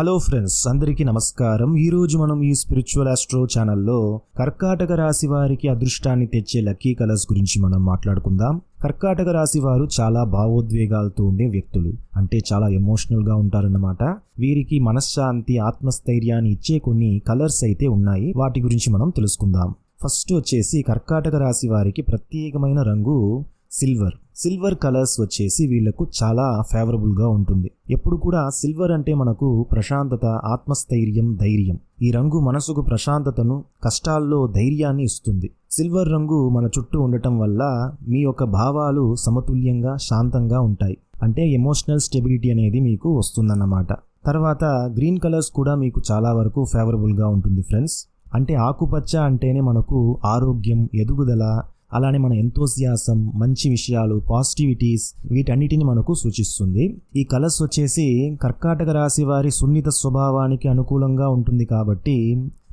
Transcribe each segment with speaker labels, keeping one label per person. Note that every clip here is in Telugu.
Speaker 1: హలో ఫ్రెండ్స్ అందరికీ నమస్కారం. ఈరోజు మనం ఈ స్పిరిచువల్ ఆస్ట్రో ఛానల్లో కర్కాటక రాశి వారికి అదృష్టాన్ని తెచ్చే లక్కీ కలర్స్ గురించి మనం మాట్లాడుకుందాం. కర్కాటక రాశి వారు చాలా భావోద్వేగాలతో ఉండే వ్యక్తులు అంటే చాలా ఎమోషనల్గా ఉంటారన్నమాట. వీరికి మనశ్శాంతి ఆత్మస్థైర్యాన్ని ఇచ్చే కొన్ని కలర్స్ అయితే ఉన్నాయి. వాటి గురించి మనం తెలుసుకుందాం. ఫస్ట్ వచ్చేసి కర్కాటక రాశి వారికి ప్రత్యేకమైన రంగు సిల్వర్ సిల్వర్ కలర్స్ వచ్చేసి వీళ్ళకు చాలా ఫేవరబుల్గా ఉంటుంది. ఎప్పుడు కూడా సిల్వర్ అంటే మనకు ప్రశాంతత ఆత్మస్థైర్యం ధైర్యం. ఈ రంగు మనసుకు ప్రశాంతతను కష్టాల్లో ధైర్యాన్ని ఇస్తుంది. సిల్వర్ రంగు మన చుట్టూ ఉండటం వల్ల మీ యొక్క భావాలు సమతుల్యంగా శాంతంగా ఉంటాయి. అంటే ఎమోషనల్ స్టెబిలిటీ అనేది మీకు వస్తుందన్నమాట. తర్వాత గ్రీన్ కలర్స్ కూడా మీకు చాలా వరకు ఫేవరబుల్గా ఉంటుంది ఫ్రెండ్స్ అంటే ఆకుపచ్చ అంటేనే మనకు ఆరోగ్యం ఎదుగుదల అలానే మన ఎంతోజియాసం మంచి విషయాలు పాజిటివిటీస్ వీటన్నిటిని మనకు సూచిస్తుంది. ఈ కలర్స్ వచ్చేసి కర్కాటక రాశి వారి సున్నిత స్వభావానికి అనుకూలంగా ఉంటుంది కాబట్టి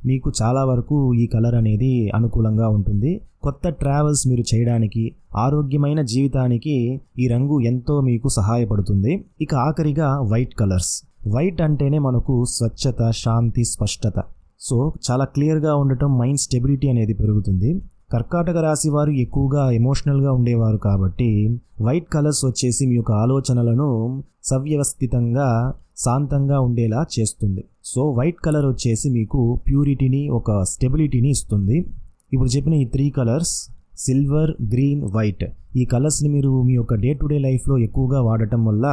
Speaker 1: మీకు చాలా వరకు ఈ కలర్ అనేది అనుకూలంగా ఉంటుంది. కొత్త ట్రావెల్స్ మీరు చేయడానికి ఆరోగ్యమైన జీవితానికి ఈ రంగు ఎంతో మీకు సహాయపడుతుంది. ఇక ఆఖరిగా వైట్ కలర్స్. వైట్ అంటేనే మనకు స్వచ్ఛత శాంతి స్పష్టత. సో చాలా క్లియర్గా ఉండటం మైండ్ స్టెబిలిటీ అనేది పెరుగుతుంది. కర్కాటక రాశి వారు ఎక్కువగా ఎమోషనల్గా ఉండేవారు కాబట్టి వైట్ కలర్స్ వచ్చేసి మీ యొక్క ఆలోచనలను సవ్యవస్థితంగా శాంతంగా ఉండేలా చేస్తుంది. సో వైట్ కలర్ వచ్చేసి మీకు ప్యూరిటీని ఒక స్టెబిలిటీని ఇస్తుంది. ఇప్పుడు చెప్పిన ఈ three colours silver green white ఈ కలర్స్ని మీరు మీ యొక్క డే టు డే లైఫ్లో ఎక్కువగా వాడటం వల్ల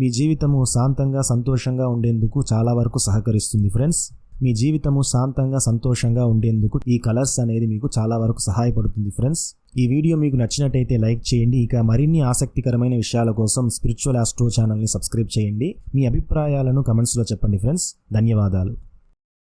Speaker 1: మీ జీవితము శాంతంగా సంతోషంగా ఉండేందుకు చాలా వరకు సహకరిస్తుంది. ఫ్రెండ్స్ మీ జీవితము శాంతంగా సంతోషంగా ఉండేందుకు ఈ కలర్స్ అనేది మీకు చాలా వరకు సహాయపడుతుంది ఫ్రెండ్స్. ఈ వీడియో మీకు నచ్చినట్టయితే లైక్ చేయండి. ఇక మరిన్ని ఆసక్తికరమైన విషయాల కోసం స్పిరిచువల్ ఆస్ట్రో ఛానల్ని సబ్స్క్రైబ్ చేయండి. మీ అభిప్రాయాలను కమెంట్స్లో చెప్పండి ఫ్రెండ్స్. ధన్యవాదాలు.